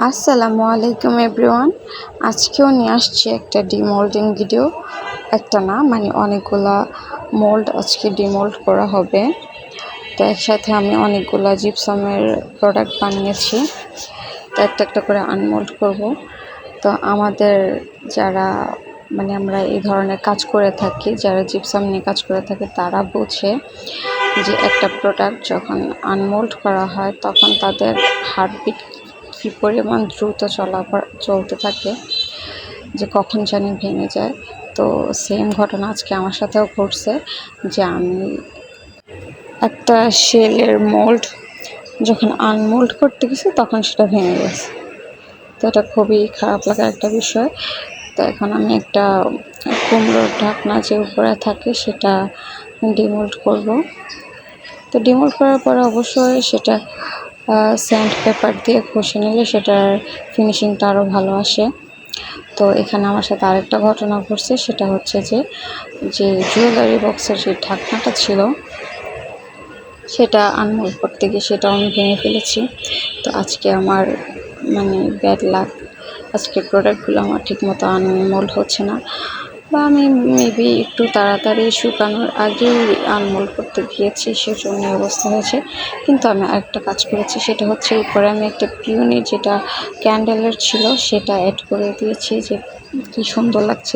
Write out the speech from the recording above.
আসসালামু আলাইকুম, এভরিওয়ান। আজকেও নিয়ে আসছি একটা ডিমোল্ডিং ভিডিও। একটা না মানে অনেকগুলা মোল্ড আজকে ডিমোল্ড করা হবে। তো একসাথে আমি অনেকগুলা জিপসামের প্রোডাক্ট বানিয়েছি। তো একটা একটা করে আনমোল্ড করব। তো আমাদের যারা মানে আমরা এই ধরনের কাজ করে থাকি, যারা জিপসাম নিয়ে কাজ করে থাকে, তারা বোঝে যে একটা প্রোডাক্ট যখন আনমোল্ড করা হয়, তখন তাদের হার্টবিট কী পরিমাণ দ্রুত চলাফেরা চলতে থাকে, যে কখন জানি ভেঙে যায়। তো সেম ঘটনা আজকে আমার সাথেও ঘটছে, যে আমি একটা শেলের মোল্ড যখন আনমোল্ড করতে গেছি, তখন সেটা ভেঙে গেছে। তো এটা খুবই খারাপ লাগার একটা বিষয়। তো এখন আমি একটা কুমড়োর ঢাকনা যে উপরে থাকে, সেটা ডিমোল্ড করব। তো ডিমোল্ড করার পরে অবশ্যই সেটা স্যান্ড পেপার দিয়ে ঘষে নিলে সেটার ফিনিশিংটা আরও ভালো আসে। তো এখানে আমার সাথে আরেকটা ঘটনা ঘটছে, সেটা হচ্ছে যে যে জুয়েলারি বক্সের যে ঢাকনাটা ছিল, সেটা আনমোল করতে গিয়ে সেটাও আমি ভেঙে ফেলেছি। তো আজকে আমার মানে ব্যাড লাক আজকের প্রোডাক্টগুলো আমার ঠিকমতো আনমোল হচ্ছে না। বা আমি মেবি একটু তাড়াতাড়ি শুকানোর আগেই আনমোল করতে গিয়েছি সেজন্য অবস্থা হয়েছে। কিন্তু আমি আরেকটা কাজ করেছি, সেটা হচ্ছে উপরে আমি একটা পিওনি যেটা ক্যান্ডেলের ছিল, সেটা অ্যাড করে দিয়েছি যে কী সুন্দর লাগছে